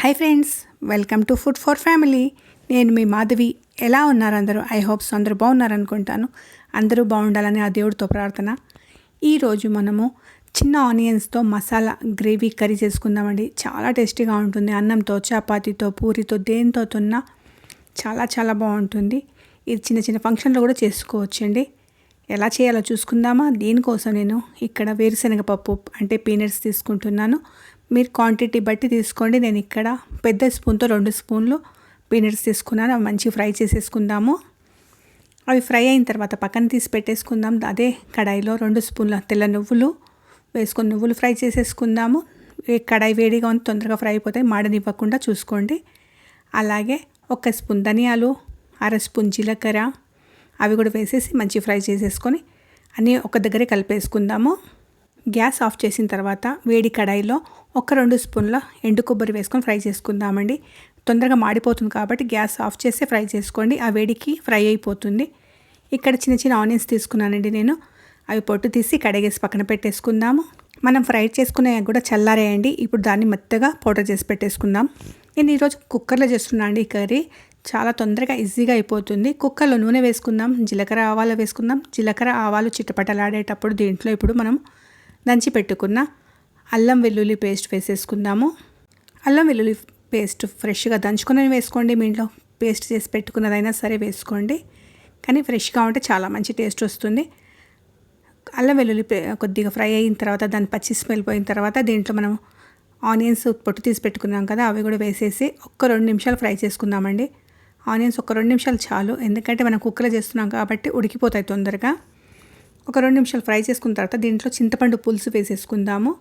Hi friends welcome to food for family నేను మీ మాధవి. ఎలా ఉన్నారు అందరూ? ఐ హోప్స్ అందరూ బాగున్నారనుకుంటాను అందరూ బాగుండాలని ఆ దేవుడితో ప్రార్థన. ఈరోజు మనము చిన్న ఆనియన్స్తో మసాలా గ్రేవీ కర్రీ చేసుకుందామండి. చాలా టేస్టీగా ఉంటుంది. అన్నంతో చపాతీతో పూరితో దేనితో తిన్నా చాలా చాలా బాగుంటుంది. ఇది చిన్న చిన్న ఫంక్షన్లో కూడా చేసుకోవచ్చండి. ఎలా చేయాలో చూసుకుందామా? దీనికోసం నేను ఇక్కడ వేరుశనగ పప్పు అంటే పీనట్స్ తీసుకుంటున్నాను. మీరు క్వాంటిటీ బట్టి తీసుకోండి. నేను ఇక్కడ పెద్ద స్పూన్తో రెండు స్పూన్లు పీనట్స్ తీసుకున్నాను. అవి మంచి ఫ్రై చేసేసుకుందాము. అవి ఫ్రై అయిన తర్వాత పక్కన తీసి పెట్టేసుకుందాం. అదే కడాయిలో రెండు స్పూన్ల తెల్ల నువ్వులు వేసుకొని నువ్వులు ఫ్రై చేసేసుకుందాము. కడాయి వేడిగా ఉంది తొందరగా ఫ్రై అయిపోతాయి మాడనివ్వకుండా చూసుకోండి. అలాగే ఒక స్పూన్ ధనియాలు అర స్పూన్ జీలకర్ర అవి కూడా వేసేసి మంచి ఫ్రై చేసేసుకొని అన్నీ ఒక దగ్గరే కలిపేసుకుందాము. గ్యాస్ ఆఫ్ చేసిన తర్వాత వేడి కడాయిలో ఒక రెండు స్పూన్ల ఎండు కొబ్బరి వేసుకొని ఫ్రై చేసుకుందామండి. తొందరగా మాడిపోతుంది కాబట్టి గ్యాస్ ఆఫ్ చేసి ఫ్రై చేసుకోండి. ఆ వేడికి ఫ్రై అయిపోతుంది. ఇక్కడ చిన్న చిన్న ఆనియన్స్ తీసుకున్నానండి నేను. అవి పొట్టు తీసి కడిగేసి పక్కన పెట్టేసుకుందాము. మనం ఫ్రై చేసుకునే కూడా చల్లారేయండి. ఇప్పుడు దాన్ని మెత్తగా పౌడర్ చేసి పెట్టేసుకుందాం. నేను ఈరోజు కుక్కర్లో చేస్తున్నా అండి ఈ కర్రీ. చాలా తొందరగా ఈజీగా అయిపోతుంది. కుక్కర్లో నూనె వేసుకుందాం జీలకర్ర ఆవాలు వేసుకుందాం. జీలకర్ర ఆవాలు చిట్టపటలాడేటప్పుడు దీంట్లో ఇప్పుడు మనం దంచి పెట్టుకున్న అల్లం వెల్లుల్లి పేస్ట్ వేసేసుకుందాము. అల్లం వెల్లుల్లి పేస్ట్ ఫ్రెష్గా దంచుకుని వేసుకోండి. మీ ఇంట్లో పేస్ట్ చేసి పెట్టుకున్నదైనా సరే వేసుకోండి. కానీ ఫ్రెష్గా ఉంటే చాలా మంచి టేస్ట్ వస్తుంది. అల్లం వెల్లుల్లి కొద్దిగా ఫ్రై అయిన తర్వాత దాని పచ్చి స్మెల్ పోయిన తర్వాత దీంట్లో మనం ఆనియన్స్ పొట్టు తీసి పెట్టుకున్నాం కదా అవి కూడా వేసేసి ఒక్క రెండు నిమిషాలు ఫ్రై చేసుకుందామండి. ఆనియన్స్ ఒక రెండు నిమిషాలు చాలు ఎందుకంటే మనం కుక్కర్లో చేస్తున్నాం కాబట్టి ఉడికిపోతాయి తొందరగా. ఒక రెండు నిమిషాలు ఫ్రై చేసుకున్న తర్వాత దీంట్లో చింతపండు పులుసు వేసేసుకుందాము.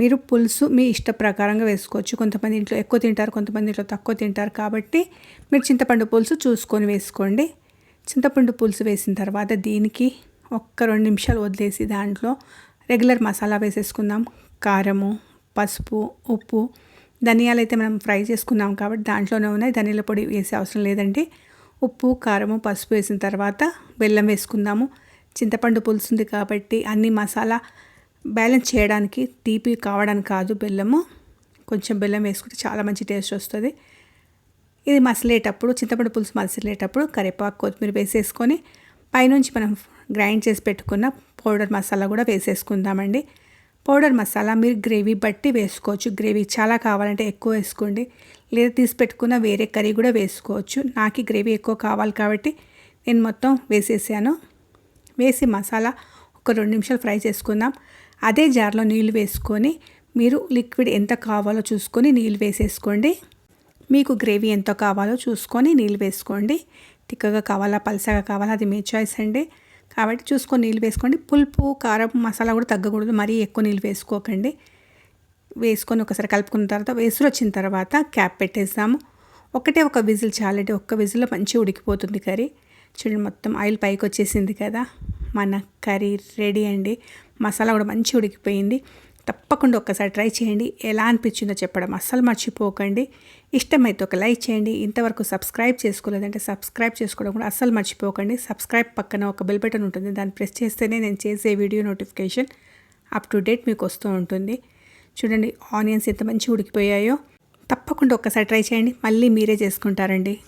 మీరు పులుసు మీ ఇష్ట ప్రకారంగా వేసుకోవచ్చు. కొంతమంది ఇంట్లో ఎక్కువ తింటారు కొంతమంది ఇంట్లో తక్కువ తింటారు కాబట్టి మీరు చింతపండు పులుసు చూసుకొని వేసుకోండి. చింతపండు పులుసు వేసిన తర్వాత దీనికి ఒక్క రెండు నిమిషాలు వదిలేసి దాంట్లో రెగ్యులర్ మసాలా వేసేసుకుందాం. కారము పసుపు ఉప్పు ధనియాలు అయితే మనం ఫ్రై చేసుకున్నాం కాబట్టి దాంట్లోనే ఉన్నాయి. ధనియాల పొడి వేసే అవసరం లేదండి. ఉప్పు కారము పసుపు వేసిన తర్వాత బెల్లం వేసుకుందాము. చింతపండు పులుసు ఉంది కాబట్టి అన్ని మసాలా బ్యాలెన్స్ చేయడానికి తీపి కావడానికి కాదు బెల్లము. కొంచెం బెల్లం వేసుకుంటే చాలా మంచి టేస్ట్ వస్తుంది. ఇది మసలేటప్పుడు చింతపండు పులుసు మసలేటప్పుడు కరివేపాకు కొత్తిమీర వేసేసుకొని పైనుంచి మనం గ్రైండ్ చేసి పెట్టుకున్న పౌడర్ మసాలా కూడా వేసేసుకుందామండి. పౌడర్ మసాలా మీరు గ్రేవీ బట్టి వేసుకోవచ్చు. గ్రేవీ చాలా కావాలంటే ఎక్కువ వేసుకోండి. లేదా తీసి పెట్టుకున్న వేరే కర్రీ కూడా వేసుకోవచ్చు. నాకు గ్రేవీ ఎక్కువ కావాలి కాబట్టి నేను మొత్తం వేసేసాను. వేసి మసాలా ఒక రెండు నిమిషాలు ఫ్రై చేసుకుందాం. అదే జార్లో నీళ్ళు వేసుకొని మీరు లిక్విడ్ ఎంత కావాలో చూసుకొని నీళ్ళు వేసేసుకోండి. మీకు గ్రేవీ ఎంత కావాలో చూసుకొని నీళ్ళు వేసుకోండి. తిక్కగా కావాలా పలసగా కావాలా అది మీ చాయిస్ అండి. కాబట్టి చూసుకొని నీళ్ళు వేసుకోండి. పులుపు కారం మసాలా కూడా తగ్గకూడదు. మరీ ఎక్కువ నీళ్ళు వేసుకోకండి. వేసుకొని ఒకసారి కలుపుకున్న తర్వాత వేసులు వచ్చిన తర్వాత క్యాప్ పెట్టేస్తాము. ఒకటే ఒక విజిల్ చాలండి. ఒక్క విజిల్లో మంచిగా ఉడికిపోతుంది కర్రీ. చూడండి మొత్తం ఆయిల్ పైకి వచ్చేసింది కదా. మన కర్రీ రెడీ అండి. మసాలా కూడా మంచి ఉడికిపోయింది. తప్పకుండా ఒక్కసారి ట్రై చేయండి. ఎలా అనిపించిందో చెప్పడం అస్సలు మర్చిపోకండి. ఇష్టమైతే ఒక లైక్ చేయండి. ఇంతవరకు సబ్స్క్రైబ్ చేసుకోలేదంటే సబ్స్క్రైబ్ చేసుకోవడం కూడా అస్సలు మర్చిపోకండి. సబ్స్క్రైబ్ పక్కన ఒక బెల్ బటన్ ఉంటుంది. దాన్ని ప్రెస్ చేస్తేనే నేను చేసే video notification up to date మీకు వస్తూ ఉంటుంది. చూడండి ఆనియన్స్ ఎంత మంచిగా ఉడికిపోయాయో. తప్పకుండా ఒక్కసారి ట్రై చేయండి. మళ్ళీ మీరే చేసుకుంటారండి.